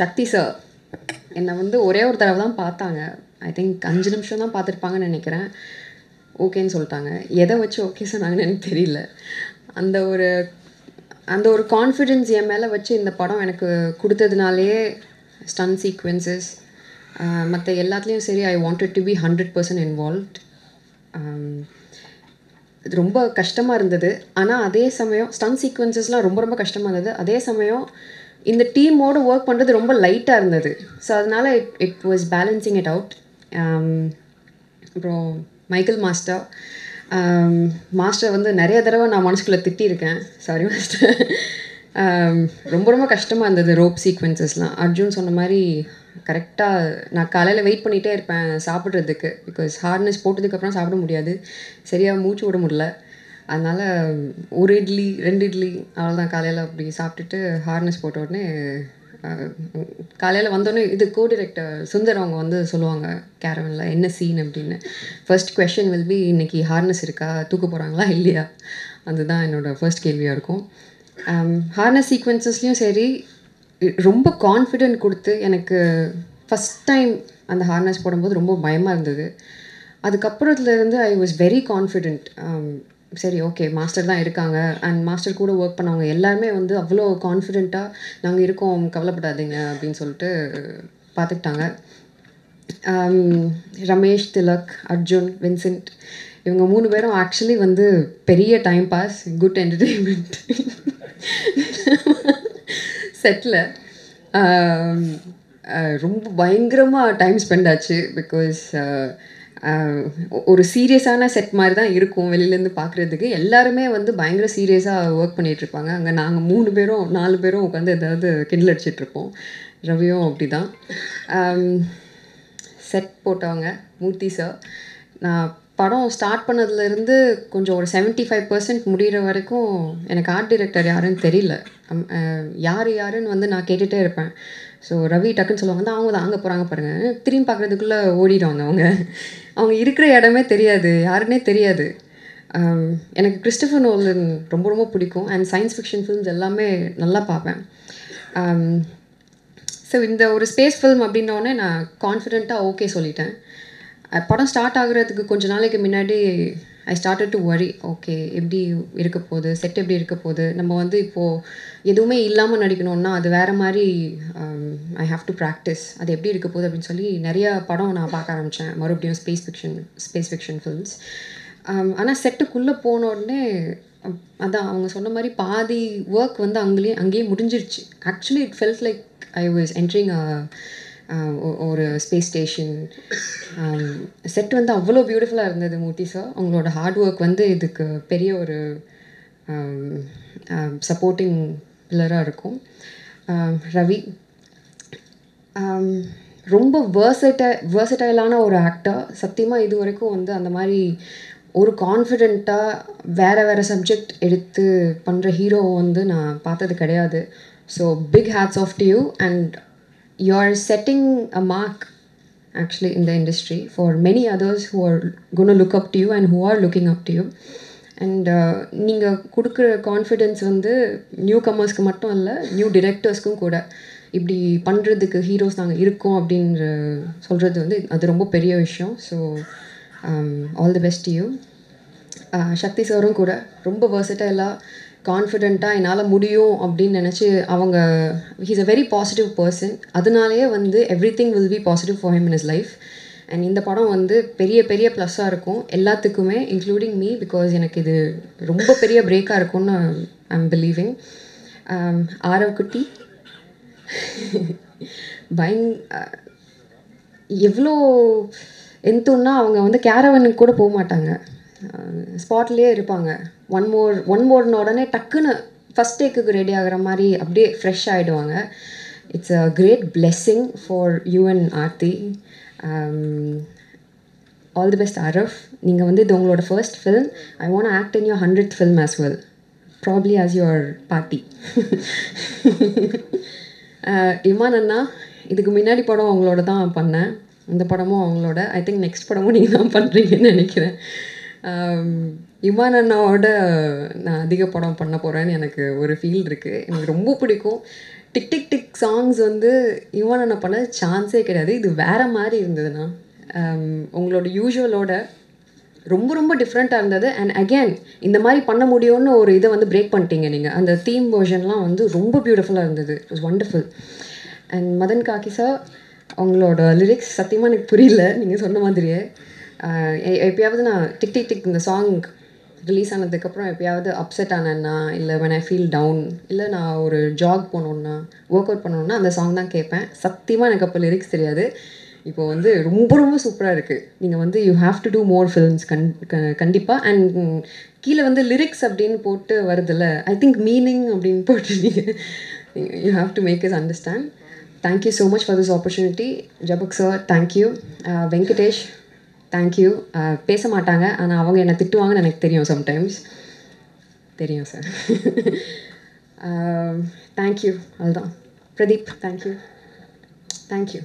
சக்தி sir என்னை வந்து ஒரே ஒரு தடவை தான் பார்த்தாங்க. ஐ திங்க் அஞ்சு நிமிஷம் தான் பார்த்துருப்பாங்கன்னு நினைக்கிறேன். ஓகேன்னு சொல்லிட்டாங்க. எதை வச்சு ஓகே சொன்னாங்கன்னு எனக்கு தெரியல. அந்த ஒரு அந்த ஒரு கான்ஃபிடென்ஸ் என் மேலே வச்சு இந்த படம் எனக்கு கொடுத்ததுனாலே ஸ்டன் சீக்வென்சஸ் மற்ற எல்லாத்துலேயும் சரி I wanted to be hundred percent involved இது ரொம்ப கஷ்டமாக இருந்தது. ஆனால் அதே சமயம் ஸ்டன் சீக்வன்சஸ்லாம் ரொம்ப ரொம்ப கஷ்டமாக இருந்தது. அதே சமயம் இந்த டீமோடு ஒர்க் பண்ணுறது ரொம்ப லைட்டாக இருந்தது. ஸோ அதனால் it it was balancing it out அப்புறம் மைக்கேல் மாஸ்டர் மாஸ்டர் வந்து நிறைய தடவை நான் மனசுக்குள்ளே திட்டியிருக்கேன். சாரி மாஸ்டர் um, ரொம்ப ரொம்ப கஷ்டமாக இருந்தது ரோப் சீக்வன்சஸ்லாம் அர்ஜுன் சொன்ன மாதிரி கரெக்டாக நான் காலையில் வெயிட் பண்ணிகிட்டே இருப்பேன் சாப்பிட்றதுக்கு. பிகாஸ் ஹார்னஸ் போட்டதுக்கப்புறம் சாப்பிட முடியாது. சரியாக மூச்சு விட முடியல. அதனால் ஒரு இட்லி ரெண்டு இட்லி அவ்வளோதான் காலையில் அப்படி சாப்பிட்டுட்டு ஹார்னஸ் போட்ட உடனே காலையில் வந்தோடனே இது கோ டிரெக்டர் சுந்தர் அவங்க வந்து சொல்லுவாங்க கேரவனில் என்ன சீன் அப்படின்னு? ஃபர்ஸ்ட் கொஷின் வில் பி இன்னைக்கு ஹார்னஸ் இருக்கா? தூக்க போகிறாங்களா இல்லையா? அதுதான் என்னோடய ஃபர்ஸ்ட் கேள்வியாக இருக்கும். Um, ஹார்னஸ் சீக்வன்சஸ்லேயும் சரி ரொம்ப கான்ஃபிடென்ட் கொடுத்து எனக்கு ஃபஸ்ட் டைம் அந்த ஹார்னஸ் போடும்போது ரொம்ப பயமாக இருந்தது. அதுக்கப்புறத்துலேருந்து ஐ வாஸ் வெரி கான்ஃபிடென்ட் சரி ஓகே மாஸ்டர் தான் இருக்காங்க. அண்ட் மாஸ்டர் கூட ஒர்க் பண்ணவங்க எல்லாருமே வந்து அவ்வளோ கான்ஃபிடெண்ட்டாக நாங்கள் இருக்கோம் கவலைப்படாதீங்க அப்படின்னு சொல்லிட்டு பார்த்துக்கிட்டாங்க ரமேஷ் um, திலக் அர்ஜுன் வின்சென்ட் இவங்க மூணு பேரும் ஆக்சுவலி வந்து பெரிய டைம் பாஸ் குட் என்டர்டெயின்மெண்ட் செட்டில் ரொம்ப பயங்கரமாக டைம் ஸ்பெண்ட் ஆச்சு பிகாஸ் ஒரு சீரியஸான செட் மாதிரி தான் இருக்கும் வெளியிலேருந்து பார்க்குறதுக்கு. எல்லாருமே வந்து பயங்கர சீரியஸாக ஒர்க் பண்ணிகிட்ருப்பாங்க அங்கே நாங்கள் மூணு பேரும் நாலு பேரும் உட்காந்து ஏதாவது கிண்டில் அடிச்சிட்ருப்போம் ரவியும் அப்படி தான் செட் போட்டவங்க மூர்த்தி சார் நான் படம் ஸ்டார்ட் பண்ணதுலேருந்து கொஞ்சம் ஒரு செவன்ட்டி ஃபைவ் பர்சன்ட் முடிகிற வரைக்கும் எனக்கு ஆர்ட் டிரெக்டர் யாருன்னு தெரியல. யார் யாருன்னு வந்து நான் கேட்டுகிட்டே இருப்பேன். ஸோ ரவி டக்குன்னு சொல்லுவாங்க தான் அவங்க தான் அங்கே போகிறாங்க பாருங்கள் திரும்பி பார்க்குறதுக்குள்ளே ஓடிடுவாங்க அவங்க. அவங்க இருக்கிற இடமே தெரியாது யாருன்னே தெரியாது. எனக்கு கிறிஸ்டபர் நோலன் ரொம்ப ரொம்ப பிடிக்கும். அண்ட் சயின்ஸ் ஃபிக்ஷன் ஃபிலிம்ஸ் எல்லாமே நல்லா பார்ப்பேன். ஸோ இந்த ஒரு ஸ்பேஸ் ஃபில்ம் அப்படின்னோடனே நான் கான்ஃபிடெண்ட்டாக ஓகே சொல்லிட்டேன். படம் ஸ்டார்ட் ஆகுறதுக்கு கொஞ்ச நாளைக்கு முன்னாடி I started to worry okay எப்படி இருக்க போகுது செட் எப்படி இருக்க போகுது? நம்ம வந்து இப்போது எதுவுமே இல்லாமல் நடிக்கணும்னா அது வேறு மாதிரி ஐ ஹாவ் டு ப்ராக்டிஸ் அது எப்படி இருக்க போகுது அப்படின்னு சொல்லி நிறைய படம் நான் பார்க்க ஆரம்பித்தேன் மறுபடியும் space fiction space fiction films ஆனால் செட்டுக்குள்ளே போன உடனே அதான் அவங்க சொன்ன மாதிரி பாதி ஒர்க் வந்து அங்கேயே அங்கேயே முடிஞ்சிருச்சு. Actually it feels like I was entering ஒரு ஸ்பேஸ் ஸ்டேஷன் செட் வந்து அவ்வளோ பியூட்டிஃபுல்லாக இருந்தது மூர்த்தி சார் அவங்களோட ஹார்ட் ஒர்க் வந்து இதுக்கு பெரிய ஒரு சப்போர்ட்டிங் பில்லராக இருக்கும். ரவி ரொம்ப வேர்சட்ட வேர்சட்டைலான ஒரு ஆக்டர் சத்தியமாக இது வரைக்கும் வந்து அந்த மாதிரி ஒரு கான்ஃபிடெண்ட்டாக வேறு வேறு சப்ஜெக்ட் எடுத்து பண்ணுற ஹீரோவை வந்து நான் பார்த்தது கிடையாது. So big hats off to you and you're setting a mark actually in the industry for many others who are going to look up to you and who are looking up to you. And uh, நீங்கள் கொடுக்குற confidence வந்து new கமர்ஸ்க்கு மட்டும் இல்லை new டிரெக்டர்ஸ்க்கும் கூட. இப்படி பண்ணுறதுக்கு heroes நாங்கள் இருக்கோம் அப்படின்ற சொல்கிறது வந்து அது ரொம்ப பெரிய விஷயம். So all the best you Sakthi சாரும் கூட ரொம்ப வேர்சட்டைலாக கான்ஃபிடெண்ட்டாக என்னால் முடியும் அப்படின்னு நினச்சி அவங்க he's a very positive person அதனாலேயே வந்து everything will be positive for him in his life and இந்த படம் வந்து பெரிய பெரிய ப்ளஸ்ஸாக இருக்கும். எல்லாத்துக்குமே இன்க்ளூடிங் மீ பிகாஸ் எனக்கு இது ரொம்ப பெரிய பிரேக்காக இருக்கும்னு ஐ எம் பிலீவிங் ஆரவ் குட்டி. பயங் எவ்வளோ எந்தோன்னா அவங்க வந்து கேரவனுக்கு கூட போக மாட்டாங்க. ஸ்பாட்லேயே இருப்பாங்க. ஒன் மோர் ஒன் மோர்னு உடனே டக்குன்னு ஃபஸ்ட் டேக்குக்கு ரெடி ஆகிற மாதிரி அப்படியே ஃப்ரெஷ் ஆகிடுவாங்க it's a great blessing for you and Aarthi all the best அரஃப் நீங்கள் வந்து இது உங்களோட first film I want act in your hundred film as well probably as your party Imman அண்ணா இதுக்கு முன்னாடி படம் அவங்களோட தான் பண்ணேன். இந்த படமும் அவங்களோட ஐ திங்க் நெக்ஸ்ட் படமும் நீங்கள் தான் பண்ணுறீங்கன்னு நினைக்கிறேன். இமான் அண்ணாவோட நான் அதிக படம் பண்ண போகிறேன்னு எனக்கு ஒரு ஃபீல் இருக்குது எனக்கு ரொம்ப பிடிக்கும். டிக் டிக் டிக் சாங்ஸ் வந்து இவன் அண்ணா பண்ண சான்ஸே கிடையாது. இது வேறு மாதிரி இருந்ததுண்ணா. உங்களோட யூஷுவலோட ரொம்ப ரொம்ப டிஃப்ரெண்ட்டாக இருந்தது. அண்ட் அகேன் இந்த மாதிரி பண்ண முடியும்னு ஒரு இதை வந்து பிரேக் பண்ணிட்டீங்க நீங்கள் அந்த தீம் வேர்ஷன்லாம் வந்து ரொம்ப பியூட்டிஃபுல்லாக இருந்தது. It was wonderful and Madhan khaki sir உங்களோட லிரிக்ஸ் சத்தியமாக எனக்கு புரியல. நீங்கள் சொன்ன மாதிரியே. எப்பயாவது நான் டிக் டிக் டிக் இந்த சாங் ரிலீஸ் ஆனதுக்கப்புறம் எப்பயாவது அப்செட் ஆனேன்னா இல்லை வென் ஐ ஃபீல் டவுன் இல்லை நான் ஒரு ஜாக் போனோன்னா ஒர்க் அவுட் பண்ணணுன்னா அந்த சாங் தான் கேட்பேன். சத்தியமாக எனக்கு அப்போ லிரிக்ஸ் தெரியாது. இப்போ வந்து ரொம்ப ரொம்ப சூப்பராக இருக்குது நீங்கள் வந்து you have to do more films கண் க- கண்டிப்பாக அண்ட் கீழே வந்து லிரிக்ஸ் அப்படின்னு போட்டு வருதில்ல ஐ திங்க் மீனிங் அப்படின்னு போட்டு you have to make is understand thank you so much for this opportunity Jabak sir thank you Venkatesh thank you பேச மாட்டாங்க ஆனால் அவங்க என்னை திட்டுவாங்கன்னு எனக்கு தெரியும் சம்டைம்ஸ் தெரியும் சார் தேங்க்யூ அதுதான் பிரதீப் தேங்க்யூ தேங்க்யூ